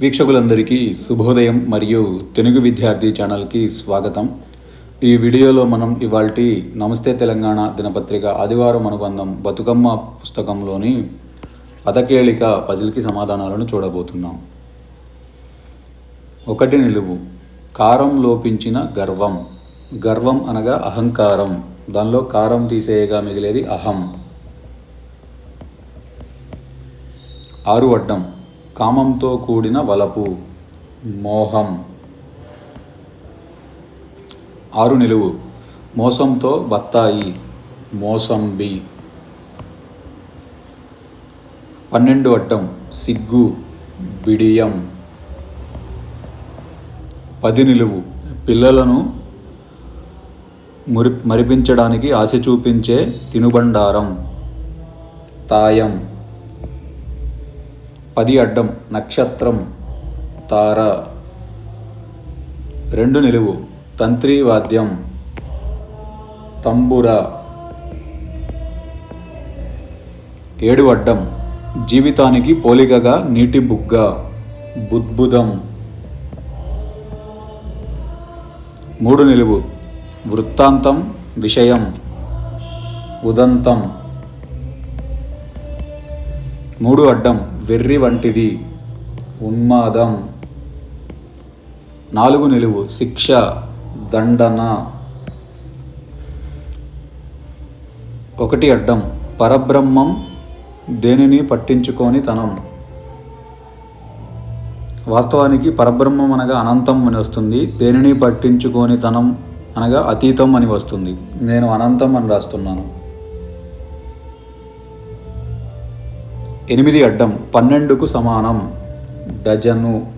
వీక్షకులందరికీ శుభోదయం మరియు తెలుగు విద్యార్థి ఛానల్కి స్వాగతం. ఈ వీడియోలో మనం ఇవాల్టి నమస్తే తెలంగాణ దినపత్రిక ఆదివారం అనుబంధం బతుకమ్మ పుస్తకంలోని పదకేళిక పజిల్కి సమాధానాలను చూడబోతున్నాం. ఒకటి నిలువు. కారం లోపించిన గర్వం. గర్వం అనగా అహంకారం. దానిలో కారం తీసేయగా మిగిలేది అహం. ఆరు అడ్డం కామంతో కూడిన వలపు మోహం. ఆరు నిలువు. మోసంతో బత్తాయి మోసంబి. పన్నెండు అడ్డం. సిగ్గు. బిడియం. పది నిలువు. పిల్లలను మురి మరిపించడానికి ఆశ చూపించే తినుబండారం. తాయం. పది అడ్డం నక్షత్రం తార. రెండు నిలువు తంత్రి వాద్యం తంబుర. ఏడు అడ్డం జీవితానికి పోలికగా నీటి బుగ్గ బుద్భుదం మూడు నిలువు వృత్తాంతం విషయం ఉదంతం. మూడు అడ్డం వెర్రి వంటిది. ఉన్మాదం. నాలుగు నిలువు. శిక్ష దండన. ఒకటి అడ్డం. పరబ్రహ్మం దేనిని పట్టించుకొని తనం వాస్తవానికి పరబ్రహ్మం అనగా అనంతం అని వస్తుంది. దేనిని పట్టించుకొని తనం అనగా అతీతం అని వస్తుంది. నేను అనంతం అని రాస్తున్నాను. ఎనిమిది అడ్డం పన్నెండుకు సమానం. డజను.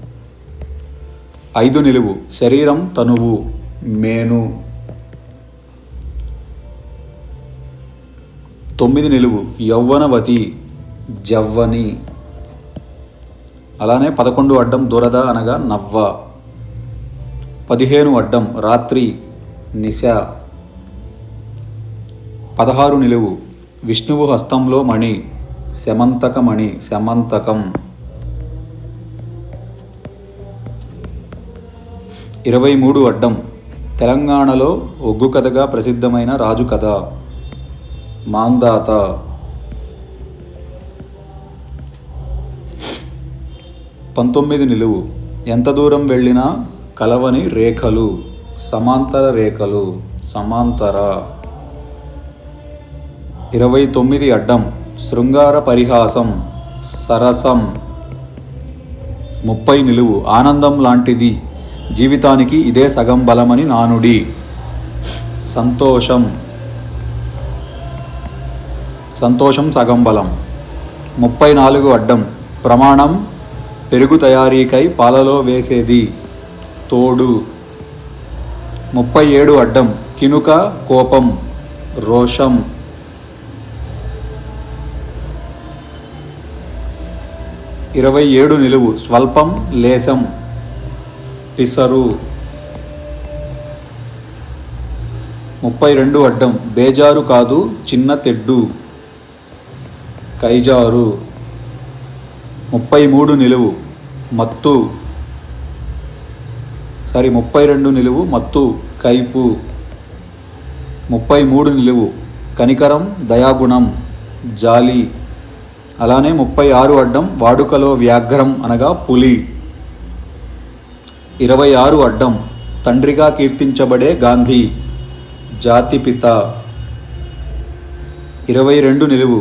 ఐదు నిలువు. శరీరం తనువు. మేను. తొమ్మిది నిలువు. యౌవనవతి. జవ్వని. అలానే పదకొండు అడ్డం దురద అనగా నవ్వ. పదిహేను అడ్డం రాత్రి. నిశ. పదహారు నిలువు. విష్ణువు హస్తంలో మణి. శమంతకమణి శమంతకం. ఇరవై మూడు అడ్డం. తెలంగాణలో ఒగ్గు కథగా ప్రసిద్ధమైన రాజు కథ. మాందాత. పంతొమ్మిది నిలువు. ఎంత దూరం వెళ్ళినా కలవని రేఖలు సమాంతర రేఖలు సమాంతర. ఇరవై తొమ్మిది అడ్డం. శృంగార పరిహాసం సరసం ముప్పై నిలువు ఆనందం లాంటిది. జీవితానికి ఇదే సగం బలమని నానుడి. సంతోషం. సంతోషం సగం బలం. ముప్పై నాలుగు అడ్డం. ప్రమాణం పెరుగు తయారీకై పాలలో వేసేది. తోడు. ముప్పై ఏడు అడ్డం. కినుక కోపం రోషం. ఇరవై ఏడు నిలువు. స్వల్పం లేశం. పిసరు. ముప్పై రెండు అడ్డం. బేజారు కాదు చిన్న తెడ్డు. కైజారు. ముప్పై మూడు నిలువు. మత్తు. సారీ ముప్పై రెండు నిలువు మత్తు. కైపు. ముప్పై మూడు నిలువు. కనికరం దయాగుణం. జాలి. అలానే ముప్పై ఆరు అడ్డం వాడుకలో వ్యాఘ్రం అనగా పులి. ఇరవై ఆరు అడ్డం తండ్రిగా కీర్తించబడే గాంధీ జాతిపిత ఇరవై రెండు నిలువు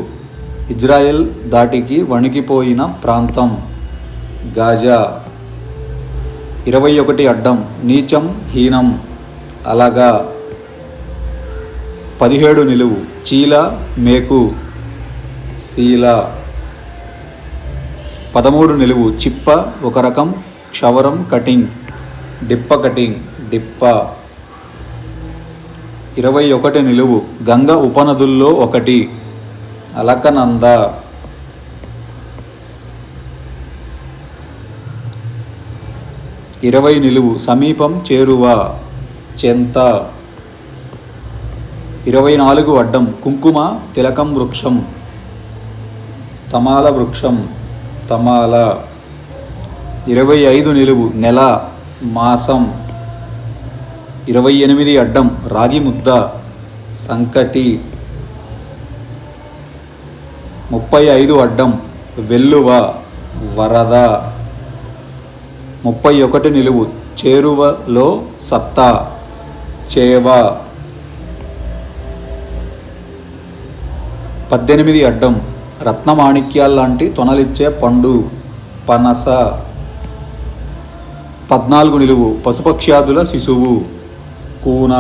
ఇజ్రాయెల్ దాటికి వణికిపోయిన ప్రాంతం గాజా. ఇరవై ఒకటి అడ్డం నీచం హీనం అలాగా. పదిహేడు నిలువు చీల మేకు శీల. పదమూడు నిలువు చిప్ప ఒక రకం క్షవరం కటింగ్. డిప్ప కటింగ్ డిప్ప. ఇరవై ఒకటి నిలువు గంగ ఉపనదుల్లో ఒకటి. అలకనంద. ఇరవై నిలువు సమీపం చేరువ చెంత. ఇరవై నాలుగు అడ్డం కుంకుమ తిలకం వృక్షం. తమాల వృక్షం. తమాల ఇరవై ఐదు నిలువు నెల మాసం ఇరవై ఎనిమిది అడ్డం రాగి ముద్ద సంకటి ముప్పై ఐదు అడ్డం వెల్లువ వరద ముప్పై ఒకటి నిలువు చేరువలో సత్తా చేవ పద్దెనిమిది అడ్డం రత్నమాణిక్యాల్లాంటి తొనలిచ్చే పండు పనస పద్నాలుగు నిలువు పశుపక్ష్యాదుల శిశువు కూన.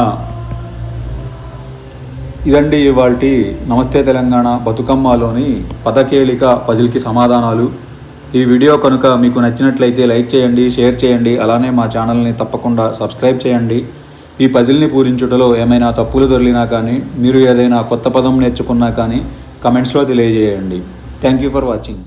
ఇదండి ఇవాటి నమస్తే తెలంగాణ బతుకమ్మలోని పదకేళిక పజిల్కి సమాధానాలు. ఈ వీడియో కనుక మీకు నచ్చినట్లయితే లైక్ చేయండి షేర్ చేయండి అలానే మా ఛానల్ని తప్పకుండా సబ్స్క్రైబ్ చేయండి. ఈ పజిల్ని పూరించుటలో ఏమైనా తప్పులు దొరికినా కానీ మీరు ఏదైనా కొత్త పదం నేర్చుకున్నా కానీ కమెంట్స్లో తెలియజేయండి. Thank you for watching